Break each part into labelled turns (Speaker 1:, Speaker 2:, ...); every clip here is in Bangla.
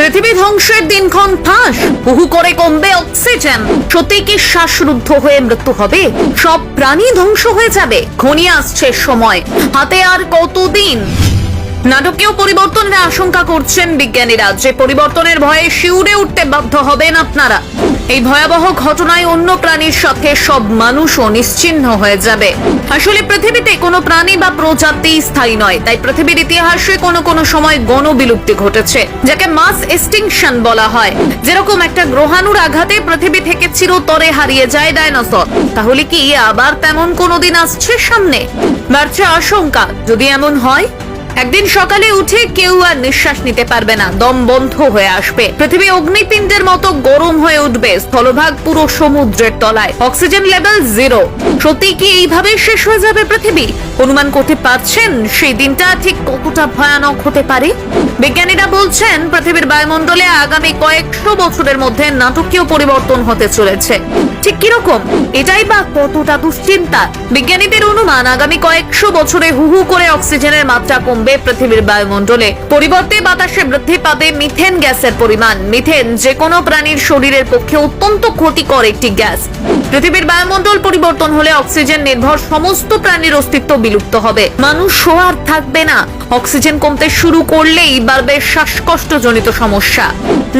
Speaker 1: পৃথিবী ধ্বংসের দিনক্ষণ ফাঁস। বহু করে কমবে অক্সিজেন। সত্যি কি শ্বাসরুদ্ধ হয়ে মৃত্যু হবে? সব প্রাণী ধ্বংস হয়ে যাবে। ঘনিয়ে আসছে সময়। হাতে আর কতদিন? নাটকীয় পরিবর্তনের আশঙ্কা করছেন বিজ্ঞানীরা। যে পরিবর্তনের ভয়ে শিউরে উঠতে বাধ্য হবেন আপনারা। এই ভয়াবহ ঘটনায় অন্য প্রাণীর সাথে সব মানুষও নিশ্চিহ্ন হয়ে যাবে। আসলে পৃথিবীতে কোনো প্রাণী বা প্রজাতি স্থায়ী নয়, তাই পৃথিবীর ইতিহাসে কোনো কোনো সময় গণবিলুপ্তি ঘটেছে, যাকে মাস এক্সটিংশন বলা হয়। যেরকম একটা গ্রহাণুর আঘাতে পৃথিবী থেকে চিরতরে হারিয়ে যায় ডাইনোসর, তাহলে কি আবার তেমন কোনোদিন আসছে সামনে? বাড়ছে আশঙ্কা, যদি এমন হয় একদিন সকালে উঠে কেউ আর নিঃশ্বাস নিতে পারবে না। দম বন্ধ হয়ে আসবে। পৃথিবী অগ্নিপিণ্ডের মতো গরম হয়ে উঠবে। স্থলভাগ পুরো সমুদ্রের তলায়। Oxygen level zero. সত্যি কি এইভাবে শেষ হয়ে যাবে পৃথিবী? অনুমান করতে পারছেন? সেই দিনটা ঠিক কতটা ভয়ানক হতে পারে? বিজ্ঞানীরা বলছেন, পৃথিবীর বায়ুমণ্ডলে আগামী কয়েকশো বছরের মধ্যে নাটকীয় পরিবর্তন হতে চলেছে। ঠিক কীরকম? এটাই বা কতটা দুশ্চিন্তা? বিজ্ঞানীদের অনুমান, আগামী কয়েকশো বছরে হু হু করে অক্সিজেনের মাত্রা কমবে পৃথিবীর বায়ুমণ্ডলে। পরিবর্তে বাতাসে বৃদ্ধি পাবে মিথেন গ্যাসের পরিমাণ। মিথেন যে কোনো প্রাণীর শরীরের পক্ষে অত্যন্ত ক্ষতিকর একটি গ্যাস। পৃথিবীর বায়ুমণ্ডল পরিবর্তন হলে অক্সিজেন নির্ভর সমস্ত প্রাণীর অস্তিত্ব বিলুপ্ত হবে। মানুষ আর থাকবে না। অক্সিজেন কমতে শুরু করলেই বাড়বে শ্বাসকষ্টজনিত সমস্যা।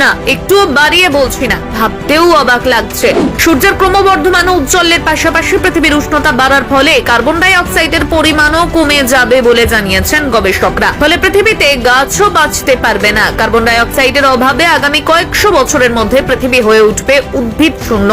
Speaker 1: না, একটুও বাড়িয়ে বলছি না, ভাবতেও অবাক লাগছে। সূর্যের ক্রমবর্ধমান উজ্জ্বলের পাশাপাশি পৃথিবীর উষ্ণতা বাড়ার ফলে কার্বন ডাই অক্সাইডের পরিমাণও কমে যাবে বলে জানিয়েছেন গবেষকরা। ফলে পৃথিবীতে গাছও বাঁচতে পারবে না। কার্বন ডাই অক্সাইডের অভাবে আগামী কয়েকশো বছরের মধ্যে পৃথিবী হয়ে উঠবে উদ্ভিদ শূন্য।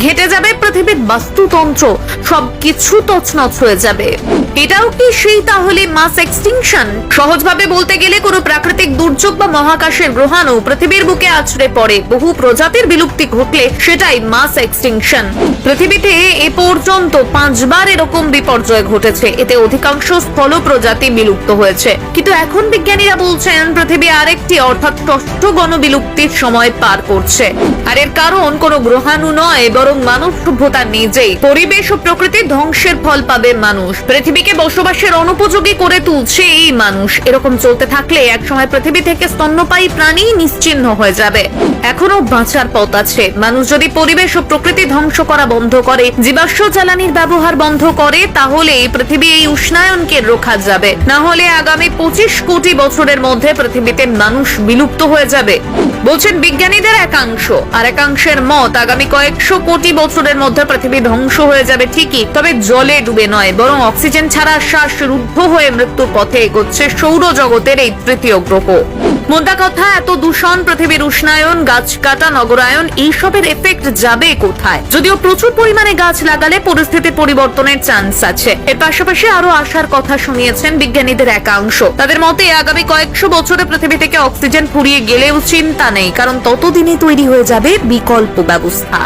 Speaker 1: ঘেটে যাবে পৃথিবীর বাস্তুতন্ত্র। সবকিছু তছনছ হয়ে যাবে। এটাও কি সেই তাহলে মাস এক্সটিংশন? সহজভাবে বলতে গেলে কোনো প্রাকৃতিক দুর্যোগ বা মহাকাশের গ্রহাণু পৃথিবীর বুকে আছড়ে পড়ে। বহু প্রজাতির বিলুপ্তি ঘটলে সেটাই মাস এক্সটিংশন। পৃথিবীতে এ পর্যন্ত পাঁচবার এরকম বিপর্যয় ঘটেছে। এতে অধিকাংশ স্থল প্রজাতি বিলুপ্ত হয়েছে। কিন্তু এখন বিজ্ঞানীরা বলছেন, পৃথিবী আরেকটি অর্থাৎ ষষ্ঠ গণবিলুপ্তির সময় পার করছে। আর এর কারণ কোনো গ্রহাণু নয় বরং মানব সভ্যতা নিজেই। পরিবেশ ও প্রকৃতি ধ্বংসের ফল পাবে মানুষ। পৃথিবীকে বসবাসের অনুপযোগী করে তুলছে এই মানুষ। এরকম চলতে থাকলে একসময় পৃথিবী থেকে স্তন্যপায়ী প্রাণী নিশ্চিহ্ন হয়ে যাবে। এখনও বাঁচার পথ আছে। মানুষ যদি পরিবেশ ও প্রকৃতি ধ্বংস করা বন্ধ করে, জীবাশ্ম জ্বালানির ব্যবহার বন্ধ করে, তাহলে এই পৃথিবী এই উষ্ণায়নকে রোখা যাবে। না হলে আগামী পঁচিশ কোটি বছরের মধ্যে পৃথিবীতে মানুষ বিলুপ্ত হয়ে যাবে। বলছেন বিজ্ঞানীদের একাংশ। আর একাংশের মত, আগামী কয়েকশো কোটি বছরের মধ্যে পৃথিবী ধ্বংস হয়ে যাবে ঠিকই, তবে জলে ডুবে নয়, বরং অক্সিজেন ছাড়া শ্বাস রুদ্ধ হয়ে মৃত্যুর পথে এগোচ্ছে সৌরজগতের এই তৃতীয় গ্রহ। মোদ্দা কথা, এত দূষণ পৃথিবীর উষ্ণায়ন, গাছ কাটা, নগরায়ন, এইসবের এফেক্ট যাবে কোথায়? যদিও প্রচুর পরিমাণে গাছ লাগালে পরিস্থিতির পরিবর্তনের চান্স আছে। এর পাশাপাশি আরও আসার কথা শুনিয়েছেন বিজ্ঞানীদের একাংশ। তাদের মতে, আগামী কয়েকশো বছরে পৃথিবী থেকে অক্সিজেন ফুরিয়ে গেলেও চিন্তা নেই, কারণ ততদিনে তৈরি হয়ে যাবে বিকল্প ব্যবস্থা।